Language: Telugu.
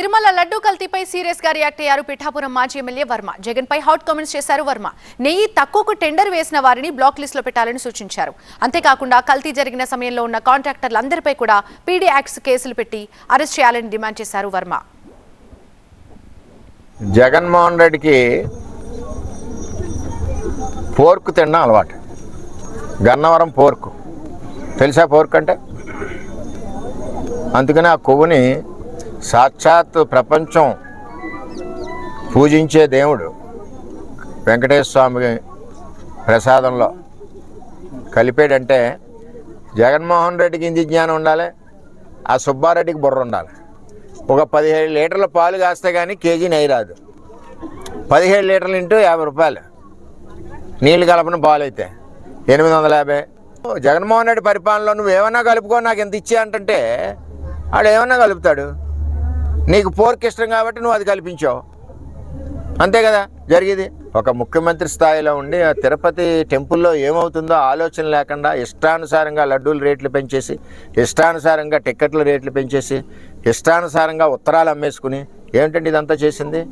తిరుమల లడ్డూ కల్తీపై సీరియస్గా రియాక్ట్ అయ్యారు పిఠాపురం మాజీ ఎమ్మెల్యే వర్మ. జగన్ పై హాట్ కామెంట్స్ చేశారు వర్మ. నెయ్యి తక్కువకు టెండర్ వేసిన వారిని బ్లాక్ లిస్ట్లో పెట్టాలని సూచించారు. అంతేకాకుండా కల్తీ జరిగిన సమయంలో ఉన్న కాంట్రాక్టర్లందరిపై కూడా పీడీ యాక్ట్స్ కేసులు పెట్టి అరెస్ట్ చేయాలని డిమాండ్ చేశారు వర్మ. జగన్మోహన్ రెడ్డికి పోర్క్ తినడం అలవాటు. గన్నవరం పోర్కు తెలుసా పోర్క్ అంటే? అందుకని ఆ కొవ్వుని సాక్షాత్ ప్రపంచం పూజించే దేవుడు వెంకటేశ్వర స్వామి ప్రసాదంలో కలిపాడంటే జగన్మోహన్ రెడ్డికి ఇంది జ్ఞానం ఉండాలి ఆ సుబ్బారెడ్డికి బుర్ర ఉండాలి. ఒక పదిహేడు లీటర్ల పాలు కాస్తే కానీ కేజీ నెయ్యి రాదు. పదిహేడు లీటర్లు ఇంటూ యాభై రూపాయలు. నీళ్ళు కలపని పాలు అయితే ఎనిమిది వందల యాభై. జగన్మోహన్ రెడ్డి పరిపాలనలో నువ్వు ఏమన్నా కలుపుకో నాకు ఎంత ఇచ్చే అంటే వాడు ఏమన్నా కలుపుతాడు? నీకు పోర్క్ ఇష్టం కాబట్టి నువ్వు అది కల్పించావు. అంతే కదా జరిగేది? ఒక ముఖ్యమంత్రి స్థాయిలో ఉండి ఆ తిరుపతి టెంపుల్లో ఏమవుతుందో ఆలోచన లేకుండా ఇష్టానుసారంగా లడ్డూలు రేట్లు పెంచేసి ఇష్టానుసారంగా టిక్కెట్ల రేట్లు పెంచేసి ఇష్టానుసారంగా ఉత్తరాలు అమ్మేసుకుని ఏమిటండి ఇదంతా చేసింది?